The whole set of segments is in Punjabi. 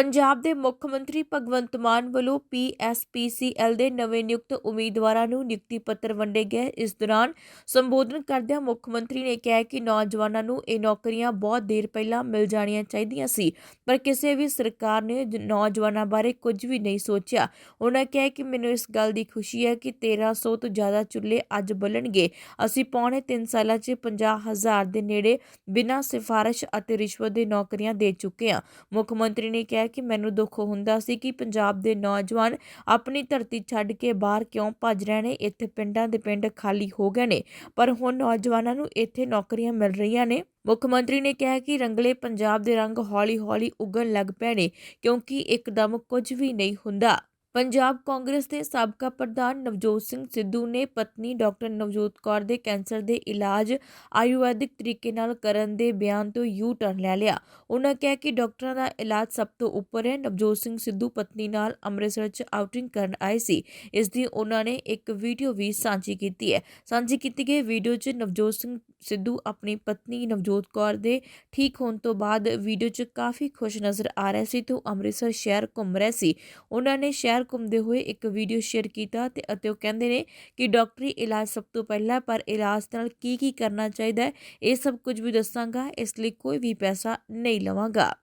ਪੰਜਾਬ ਦੇ ਮੁੱਖ ਮੰਤਰੀ ਭਗਵੰਤ ਮਾਨ ਵੱਲੋਂ ਪੀਐਸਪੀਸੀਐਲ ਦੇ ਨਵੇਂ ਨਿਯੁਕਤ ਉਮੀਦਵਾਰਾਂ ਨੂੰ ਨਿਯੁਕਤੀ ਪੱਤਰ ਵੰਡੇ ਗਏ। ਇਸ ਦੌਰਾਨ ਸੰਬੋਧਨ ਕਰਦਿਆਂ ਮੁੱਖ ਮੰਤਰੀ ਨੇ ਕਿਹਾ ਕਿ ਨੌਜਵਾਨਾਂ ਨੂੰ ਇਹ ਨੌਕਰੀਆਂ ਬਹੁਤ ਦੇਰ ਪਹਿਲਾਂ ਮਿਲ ਜਾਣੀਆਂ ਚਾਹੀਦੀਆਂ ਸੀ, ਪਰ ਕਿਸੇ ਵੀ ਸਰਕਾਰ ਨੇ ਨੌਜਵਾਨਾਂ ਬਾਰੇ ਕੁਝ ਵੀ ਨਹੀਂ ਸੋਚਿਆ। ਉਹਨਾਂ ਕਿਹਾ ਕਿ ਮੈਨੂੰ ਇਸ ਗੱਲ ਦੀ ਖੁਸ਼ੀ ਹੈ ਕਿ 1300 ਤੋਂ ਜ਼ਿਆਦਾ ਚੁੱਲ੍ਹੇ ਅੱਜ ਬਲਣਗੇ। ਅਸੀਂ ਪੌਣੇ 3 ਸਾਲਾਂ 'ਚ 50000 ਦੇ ਨੇੜੇ ਬਿਨਾਂ ਸਿਫਾਰਿਸ਼ ਅਤੇ ਰਿਸ਼ਵਤ ਦੇ ਨੌਕਰੀਆਂ ਦੇ ਚੁੱਕੇ ਹਾਂ। ਮੁੱਖ ਮੰਤਰੀ ਨੇ ਕਿਹਾ ਕਿ ਮੈਨੂੰ ਦੁੱਖ ਹੁੰਦਾ ਸੀ ਕਿ ਪੰਜਾਬ ਦੇ ਨੌਜਵਾਨ ਆਪਣੀ ਧਰਤੀ ਛੱਡ ਕੇ ਬਾਹਰ ਕਿਉਂ ਭੱਜ ਰਹੇ ਨੇ? ਇੱਥੇ ਪਿੰਡਾਂ ਦੇ ਪਿੰਡ ਖਾਲੀ ਹੋ ਗਏ ਨੇ, ਪਰ ਹੁਣ ਨੌਜਵਾਨਾਂ ਨੂੰ ਇੱਥੇ ਨੌਕਰੀਆਂ ਮਿਲ ਰਹੀਆਂ ਨੇ। ਮੁੱਖ ਮੰਤਰੀ ਨੇ ਕਿਹਾ ਕਿ ਰੰਗਲੇ ਪੰਜਾਬ ਦੇ ਰੰਗ ਹੌਲੀ-ਹੌਲੀ ਉਗਣ ਲੱਗ ਪਏ ਨੇ, ਕਿਉਂਕਿ ਇੱਕਦਮ ਕੁਝ ਵੀ ਨਹੀਂ ਹੁੰਦਾ। ਪੰਜਾਬ ਕਾਂਗਰਸ ਦੇ ਸਾਬਕਾ ਪ੍ਰਧਾਨ ਨਵਜੋਤ ਸਿੰਘ ਸਿੱਧੂ ਨੇ ਪਤਨੀ ਡਾਕਟਰ ਨਵਜੋਤ ਕੌਰ ਦੇ ਕੈਂਸਰ ਦੇ ਇਲਾਜ ਆਯੁਰਵੈਦਿਕ ਤਰੀਕੇ ਨਾਲ ਕਰਨ ਦੇ ਬਿਆਨ ਤੋਂ ਯੂ ਟਰਨ ਲੈ ਲਿਆ। ਉਹਨਾਂ ਕਿਹਾ ਕਿ ਡਾਕਟਰਾਂ ਦਾ ਇਲਾਜ ਸਭ ਤੋਂ ਉੱਪਰ ਹੈ। ਨਵਜੋਤ ਸਿੰਘ ਸਿੱਧੂ ਪਤਨੀ ਨਾਲ ਅੰਮ੍ਰਿਤਸਰ 'ਚ ਆਊਟਿੰਗ ਕਰਨ ਆਏ ਸੀ। ਇਸ ਦੀ ਉਹਨਾਂ ਨੇ ਇੱਕ ਵੀਡੀਓ ਵੀ ਸਾਂਝੀ ਕੀਤੀ ਹੈ। ਸਾਂਝੀ ਕੀਤੀ ਗਈ ਵੀਡੀਓ 'ਚ ਨਵਜੋਤ ਸਿੰਘ ਸਿੱਧੂ ਆਪਣੀ ਪਤਨੀ ਨਵਜੋਤ ਕੌਰ ਦੇ ਠੀਕ ਹੋਣ ਤੋਂ ਬਾਅਦ ਵੀਡੀਓ 'ਚ ਕਾਫੀ ਖੁਸ਼ ਨਜ਼ਰ ਆ ਰਹੇ ਸੀ ਤੇ ਉਹ ਅੰਮ੍ਰਿਤਸਰ ਸ਼ਹਿਰ ਘੁੰਮ ਰਹੇ ਸੀ। ਉਹਨਾਂ ਨੇ ਸ਼ਹਿਰ ਘੁੰਮਦੇ ਹੋਏ ਇੱਕ ਵੀਡੀਓ ਸ਼ੇਅਰ ਕੀਤਾ ਤੇ ਅਤੇ ਉਹ ਕਹਿੰਦੇ ਨੇ ਕਿ ਡਾਕਟਰੀ ਇਲਾਜ ਸਭ ਤੋਂ ਪਹਿਲਾਂ, ਪਰ ਇਲਾਜ ਨਾਲ ਕੀ ਕੀ ਕਰਨਾ ਚਾਹੀਦਾ ਹੈ, ਇਹ ਸਭ ਕੁਝ ਵੀ ਦੱਸਾਂਗਾ, ਇਸ ਲਈ ਕੋਈ ਵੀ ਪੈਸਾ ਨਹੀਂ ਲਵਾਂਗਾ।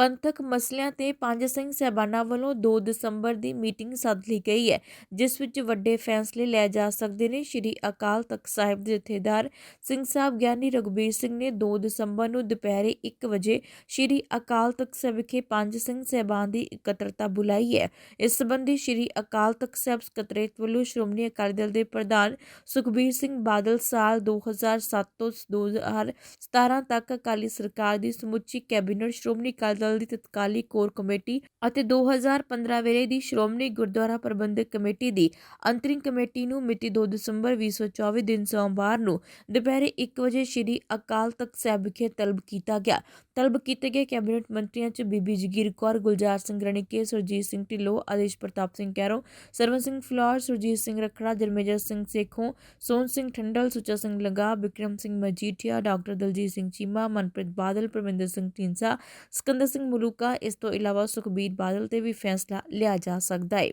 ਪੰਥਕ ਮਸਲਿਆਂ ਤੇ ਪੰਜ ਸਿੰਘ ਸਹਿਬਾਨਾਂ ਵੱਲੋਂ 2 ਦਸੰਬਰ ਦੀ ਮੀਟਿੰਗ ਸੱਦ ਲਈ ਗਈ ਹੈ, ਜਿਸ ਵਿੱਚ ਵੱਡੇ ਫੈਸਲੇ ਲੈ ਜਾ ਸਕਦੇ ਨੇ। ਸ਼੍ਰੀ ਅਕਾਲ ਤਖਤ ਸਾਹਿਬ ਦੇ ਜਥੇਦਾਰ ਸਿੰਘ ਸਾਹਿਬ ਗਿਆਨੀ ਰਘਬੀਰ ਸਿੰਘ ਨੇ 2 ਦਸੰਬਰ ਨੂੰ ਦੁਪਹਿਰੇ 1 ਵਜੇ ਸ਼੍ਰੀ ਅਕਾਲ ਤਖਤ ਸਾਹਿਬ ਵਿਖੇ ਪੰਜ ਸਿੰਘ ਸਹਿਬਾਨ ਦੀ ਇਕੱਤਰਤਾ ਬੁਲਾਈ ਹੈ। ਇਸ ਸੰਬੰਧੀ ਸ਼੍ਰੀ ਅਕਾਲ ਤਖਤ ਸਾਹਿਬ ਸਕੱਤਰੇਤ ਵੱਲੋਂ ਸ਼੍ਰੋਮਣੀ ਅਕਾਲੀ ਦਲ ਦੇ ਪ੍ਰਧਾਨ ਸੁਖਬੀਰ ਸਿੰਘ ਬਾਦਲ ਸਾਲ 2007 ਤੋਂ 2017 ਤੱਕ ਅਕਾਲੀ ਸਰਕਾਰ ਦੀ ਸਮੁੱਚੀ ਕੈਬਨਿਟ ਸ਼੍ਰੋਮਣੀ ਅਕਾਲੀ ਦਲ ਦੀ ਤਤਕਾਲੀ ਕੋਰ ਕਮੇਟੀ ਅਤੇ 2015 ਵੇਲੇ ਦੀ ਸ਼੍ਰੋਮਣੀ ਗੁਰਦੁਆਰਾ ਪ੍ਰਬੰਧਕ ਕਮੇਟੀ ਦੀ ਅੰਤਰਿਮ ਕਮੇਟੀ ਨੂੰ ਮਿਤੀ 2 ਦਸੰਬਰ 2024 ਦਿਨ ਸੋਮਵਾਰ ਨੂੰ ਦੁਪਹਿਰੇ 1 ਵਜੇ ਸ਼੍ਰੀ ਅਕਾਲ ਤਖਤ ਸਾਹਿਬ ਵਿਖੇ ਤਲਬ ਕੀਤਾ ਗਿਆ। ਤਲਬ ਕੀਤੇ ਗਏ ਕੈਬਨਿਟ ਮੰਤਰੀਆਂ 'ਚ ਬੀਬੀ ਜਗੀਰ ਕੌਰ, ਗੁਲਜ਼ਾਰ ਸਿੰਘ ਰਣੀਕੇ, ਸੁਰਜੀਤ ਸਿੰਘ ਢਿੱਲੋਂ, ਆਦੇਸ਼ ਪ੍ਰਤਾਪ ਸਿੰਘ ਕੈਰੋਂ ਸਰਵਨ ਸਿੰਘ ਫਲੋਰ, ਸੁਰਜੀਤ ਸਿੰਘ ਰਖੜਾ, ਜਰਮੇਜਰ ਸਿੰਘ ਸੇਖੋਂ, ਸੋਹਣ ਸਿੰਘ ਠੰਡਲ, ਸੁੱਚਾ ਸਿੰਘ ਲੰਗਾ, ਬਿਕਰਮ ਸਿੰਘ ਮਜੀਠੀਆ, ਡਾਕਟਰ ਦਲਜੀਤ ਸਿੰਘ ਚੀਮਾ, ਮਨਪ੍ਰੀਤ ਬਾਦਲ, ਪਰਮਿੰਦਰ ਸਿੰਘ ਢੀਂਸਾ ਸਿਕੰਦਰ ਸਿੰਘ ਮਲੂਕਾ ਇਸ ਤੋਂ ਇਲਾਵਾ ਸੁਖਬੀਰ ਬਾਦਲ ਤੇ ਵੀ ਫੈਸਲਾ ਲਿਆ ਜਾ ਸਕਦਾ ਹੈ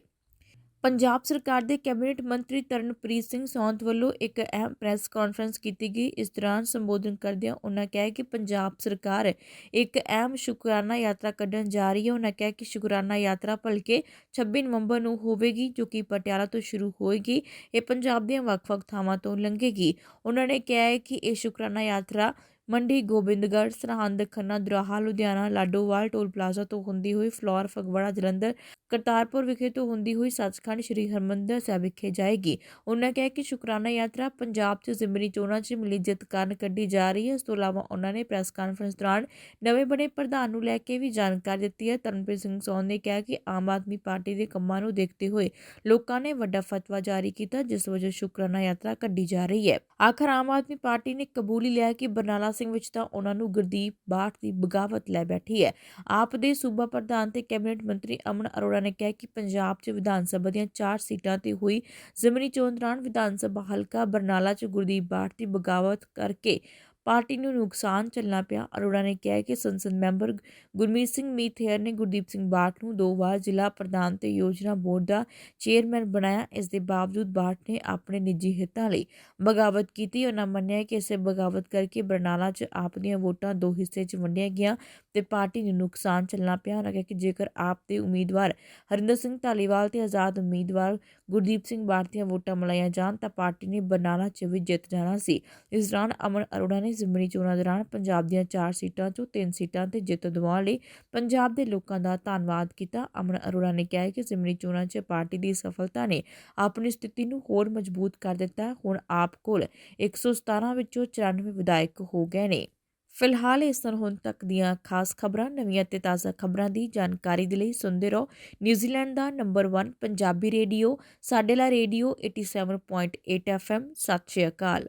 ਪੰਜਾਬ ਸਰਕਾਰ ਦੇ ਕੈਬਨਿਟ ਮੰਤਰੀ ਤਰਨਪ੍ਰੀਤ ਸਿੰਘ ਸੌਂਤ ਵੱਲੋਂ ਇੱਕ ਅਹਿਮ ਪ੍ਰੈਸ ਕਾਨਫਰੰਸ ਕੀਤੀ ਗਈ। ਇਸ ਦੌਰਾਨ ਸੰਬੋਧਨ ਕਰਦਿਆਂ ਉਹਨਾਂ ਕਿਹਾ ਕਿ ਪੰਜਾਬ ਸਰਕਾਰ ਇੱਕ ਅਹਿਮ ਸ਼ੁਕਰਾਨਾ ਯਾਤਰਾ ਕੱਢਣ ਜਾ ਰਹੀ ਹੈ। ਉਹਨਾਂ ਕਿਹਾ ਕਿ ਸ਼ੁਕਰਾਨਾ ਯਾਤਰਾ ਭਲਕੇ 26 ਨਵੰਬਰ ਨੂੰ ਹੋਵੇਗੀ, ਜੋ ਕਿ ਪਟਿਆਲਾ ਤੋਂ ਸ਼ੁਰੂ ਹੋਏਗੀ। ਇਹ ਪੰਜਾਬ ਦੀਆਂ ਵੱਖ-ਵੱਖ ਥਾਵਾਂ ਤੋਂ ਲੰਘੇਗੀ। ਉਹਨਾਂ ਨੇ ਕਿਹਾ ਹੈ ਕਿ ਇਹ ਸ਼ੁਕਰਾਨਾ ਯਾਤਰਾ ਮੰਡੀ ਗੋਬਿੰਦਗੜ੍ਹ ਸਰਹੰਦ ਖੰਨਾ ਦੁਰਾਹਾ ਲੁਧਿਆਣਾ ਲਾਡੋਵਾਲ ਟੋਲ ਪਲਾਜ਼ਾ ਤੋਂ ਹੁੰਦੀ ਹੋਈ ਫਲੋਰ ਫਗਵਾੜਾ ਜਲੰਧਰ ਕਰਤਾਰਪੁਰ ਵਿਖੇ ਤੋਂ ਹੁੰਦੀ ਹੋਈ ਸੱਚਖੰਡ ਸ੍ਰੀ ਹਰਮੰਦਰ ਸਾਹਿਬ ਵਿਖੇ ਜਾਏਗੀ। ਉਹਨਾਂ ਕਿਹਾ ਕਿ ਸ਼ੁਕਰਾਨਾ ਯਾਤਰਾ ਪੰਜਾਬ 'ਚ ਜ਼ਿਮਨੀ ਚੋਣਾਂ 'ਚ ਮਿਲੀ ਜਿੱਤ ਕਾਰਨ ਕੱਢੀ ਜਾ ਰਹੀ ਹੈ। ਇਸ ਤੋਂ ਇਲਾਵਾ ਉਹਨਾਂ ਨੇ ਪ੍ਰੈਸ ਕਾਨਫਰੰਸ ਦੌਰਾਨ ਨਵੇਂ ਬਣੇ ਪ੍ਰਧਾਨ ਨੂੰ ਲੈ ਕੇ ਵੀ ਜਾਣਕਾਰੀ ਦਿੱਤੀ ਹੈ। ਤਰਨਪ੍ਰੀਤ ਸਿੰਘ ਸੌਨ ਨੇ ਕਿਹਾ ਕਿ ਆਮ ਆਦਮੀ ਪਾਰਟੀ ਦੇ ਕੰਮਾਂ ਨੂੰ ਦੇਖਦੇ ਹੋਏ ਲੋਕਾਂ ਨੇ ਵੱਡਾ ਫਤਵਾ ਜਾਰੀ ਕੀਤਾ, ਜਿਸ ਵਜੋਂ ਸ਼ੁਕਰਾਨਾ ਯਾਤਰਾ ਕੱਢੀ ਜਾ ਰਹੀ ਹੈ। ਆਖਰ ਆਮ ਆਦਮੀ ਪਾਰਟੀ ਨੇ ਕਬੂਲ ਲਿਆ ਕਿ ਬਰਨਾਲਾ ਸਿੰਘ ਵਿੱਚ ਤਾਂ ਉਹਨਾਂ ਨੂੰ ਗੁਰਦੀਪ ਬਾਠ ਦੀ ਬਗਾਵਤ ਲੈ ਬੈਠੀ ਹੈ। ਆਪ ਦੇ ਸੂਬਾ ਪ੍ਰਧਾਨ ਤੇ ਕੈਬਨਿਟ ਮੰਤਰੀ ਅਮਨ ਅਰੋੜਾ ਨੇ ਕਿਹਾ ਕਿ ਪੰਜਾਬ 'ਚ ਵਿਧਾਨ ਸਭਾ ਦੀਆਂ 4 ਸੀਟਾਂ ਤੇ ਹੋਈ ਜ਼ਿਮਨੀ ਚੋਣ ਦੌਰਾਨ ਵਿਧਾਨ ਸਭਾ ਹਲਕਾ ਬਰਨਾਲਾ 'ਚ ਗੁਰਦੀਪ ਬਾਠ ਦੀ ਬਗਾਵਤ ਕਰਕੇ ਪਾਰਟੀ ਨੂੰ ਨੁਕਸਾਨ ਚੱਲਣਾ ਪਿਆ। ਅਰੋੜਾ ਨੇ ਕਿਹਾ ਕਿ ਸੰਸਦ ਮੈਂਬਰ ਗੁਰਮੀਤ ਸਿੰਘ ਮੀਥੇਰ ਨੇ ਗੁਰਦੀਪ ਸਿੰਘ ਬਾਠ ਨੂੰ ਦੋ ਵਾਰ ਜ਼ਿਲ੍ਹਾ ਪ੍ਰਧਾਨ ਤੇ ਯੋਜਨਾ ਬੋਰਡ ਦਾ ਚੇਅਰਮੈਨ ਬਣਾਇਆ। ਇਸ ਦੇ ਬਾਵਜੂਦ ਬਾਠ ਨੇ ਆਪਣੇ ਨਿੱਜੀ ਹਿੱਤਾਂ ਲਈ ਬਗਾਵਤ ਕੀਤੀ। ਉਹਨਾਂ ਮੰਨਿਆ ਕਿ ਇਸੇ ਬਗਾਵਤ ਕਰਕੇ ਬਰਨਾਲਾ 'ਚ ਆਪ ਦੀਆਂ ਵੋਟਾਂ ਦੋ ਹਿੱਸੇ 'ਚ ਵੰਡੀਆਂ ਗਈਆਂ ਤੇ ਪਾਰਟੀ ਨੂੰ ਨੁਕਸਾਨ ਚੱਲਣਾ ਪਿਆ। ਉਹਨਾਂ ਕਿਹਾ ਕਿ ਜੇਕਰ ਆਪ ਦੇ ਉਮੀਦਵਾਰ ਹਰਿੰਦਰ ਸਿੰਘ ਧਾਲੀਵਾਲ ਤੇ ਆਜ਼ਾਦ ਉਮੀਦਵਾਰ ਗੁਰਦੀਪ ਸਿੰਘ ਬਾਠ ਦੀਆਂ ਵੋਟਾਂ ਮਿਲਾਈਆਂ ਜਾਣ ਤਾਂ ਪਾਰਟੀ ਨੇ ਬਰਨਾਲਾ 'ਚ ਵੀ ਜਿੱਤ ਜਾਣਾ ਸੀ। ਇਸ ਦੌਰਾਨ ਅਮਨ ਅਰੋੜਾ ਨੇ ਜ਼ਿਮਨੀ ਚੋਣਾਂ ਦੌਰਾਨ ਪੰਜਾਬ ਦੀਆਂ 4 ਸੀਟਾਂ 'ਚੋਂ 3 ਸੀਟਾਂ ਤੇ ਜਿੱਤ ਦਿਵਾਉਣ ਲਈ ਪੰਜਾਬ ਦੇ ਲੋਕਾਂ ਦਾ ਧੰਨਵਾਦ ਕੀਤਾ। ਅਮਨ ਅਰੋੜਾ ਨੇ ਕਿਹਾ ਕਿ ਜ਼ਿਮਨੀ ਚੋਣਾਂ 'ਚ ਪਾਰਟੀ ਦੀ ਸਫਲਤਾ ਨੇ ਆਪਣੀ ਸਥਿਤੀ ਨੂੰ ਹੋਰ ਮਜ਼ਬੂਤ ਕਰ ਦਿੱਤਾ। ਹੁਣ ਆਪ ਕੋਲ 117 ਵਿੱਚੋਂ 94 ਵਿਧਾਇਕ ਹੋ ਗਏ ਨੇ। ਫਿਲਹਾਲ ਇਸ ਤਰ੍ਹਾਂ ਹੁਣ ਤੱਕ ਦੀਆਂ ਖਾਸ ਖਬਰਾਂ, ਨਵੀਆਂ ਤੇ ਤਾਜ਼ਾ ਖਬਰਾਂ ਦੀ ਜਾਣਕਾਰੀ ਦੇ ਲਈ ਸੁਣਦੇ ਰਹੋ। ਨਿਊਜ਼ੀਲੈਂਡ ਦਾ ਨੰਬਰ 1 ਪੰਜਾਬੀ ਰੇਡੀਓ, ਸਾਡੇ ਲਾ ਰੇਡੀਓ 87.8 FM ਸਤਿ ਸ਼੍ਰੀ ਅਕਾਲ।